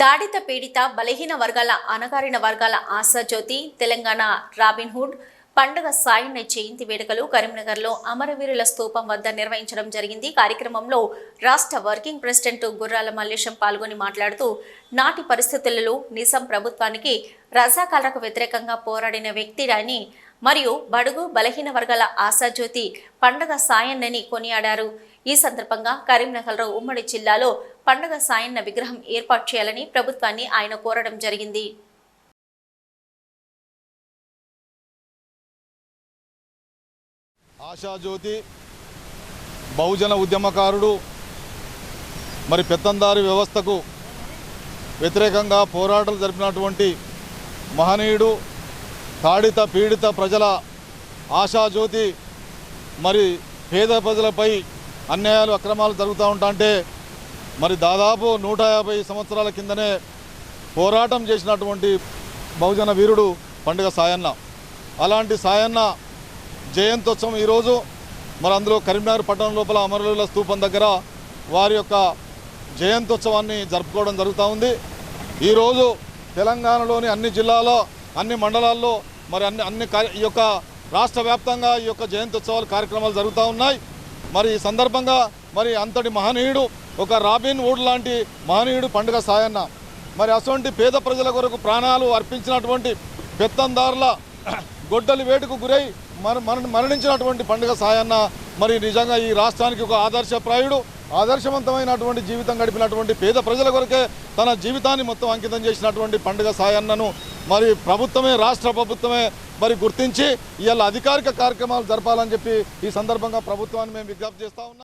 దాడిత పీడిత బలహీన వర్గాల అణగారిన వర్గాల ఆశాజ్యోతి తెలంగాణ రాబిన్హుడ్ పండుగ సాయున్న జయంతి వేడుకలు కరీంనగర్లో అమరవీరుల స్తూపం వద్ద నిర్వహించడం జరిగింది. కార్యక్రమంలో రాష్ట్ర వర్కింగ్ ప్రెసిడెంట్ గుర్రాల మల్లేశం పాల్గొని మాట్లాడుతూ నాటి పరిస్థితులలో నిజాం ప్రభుత్వానికి రజాకాలకు వ్యతిరేకంగా పోరాడిన వ్యక్తి అని మరియు బడుగు బలహీన వర్గాల ఆశాజ్యోతి పండగ సాయన్నని కొనియాడారు. ఈ సందర్భంగా కరీంనగర్లో ఉమ్మడి జిల్లాలో పండగ సాయన్న విగ్రహం ఏర్పాటు చేయాలని ప్రభుత్వాన్ని ఆయన కోరడం జరిగింది. ఆశాజ్యోతి బహుజన ఉద్యమకారుడు మరి పెత్తందారి వ్యవస్థకు వ్యతిరేకంగా పోరాటాలు జరిపినటువంటి మహనీయుడు తాడిత పీడిత ప్రజల ఆశాజ్యోతి మరి పేద ప్రజలపై అన్యాయాలు అక్రమాలు జరుగుతూ ఉంటాంటే మరి దాదాపు నూట యాభై సంవత్సరాల కిందనే పోరాటం చేసినటువంటి బహుజన వీరుడు పండుగ సాయన్న. అలాంటి సాయన్న జయంతోత్సవం ఈరోజు మరి అందులో కరీంనగర్ పట్టణం లోపల అమరుల స్థూపం దగ్గర వారి యొక్క జయంతోత్సవాన్ని జరుపుకోవడం జరుగుతూ ఉంది. ఈరోజు తెలంగాణలోని అన్ని జిల్లాలో అన్ని మండలాల్లో మరి అన్ని అన్ని ఈ యొక్క రాష్ట్ర వ్యాప్తంగా ఈ యొక్క జయంతోత్సవాలు కార్యక్రమాలు జరుగుతూ ఉన్నాయి. మరి ఈ సందర్భంగా మరి అంతటి మహనీయుడు ఒక రాబిన్ వుడ్ లాంటి మహనీయుడు పండుగ సాయన్న. మరి అటువంటి పేద ప్రజల కొరకు ప్రాణాలు అర్పించినటువంటి పెత్తందారుల గొడ్డలి వేటుకు గురై మరణ- మరణించినటువంటి పండుగ సాయన్న మరి నిజంగా ఈ రాష్ట్రానికి ఒక ఆదర్శప్రాయుడు ఆదర్శవంతమైనటువంటి జీవితం గడిపినటువంటి పేద ప్రజల కొరకే తన జీవితాన్ని మొత్తం అంకితం చేసినటువంటి పండుగ సాయన్నను మరి ప్రభుత్వమే రాష్ట్ర ప్రభుత్వమే మరి గుర్తించి ఇవాళ అధికారిక కార్యక్రమాలు జరపాలని చెప్పి ఈ సందర్భంగా ప్రభుత్వాన్ని మేము విజ్ఞప్తి చేస్తా ఉన్నాం.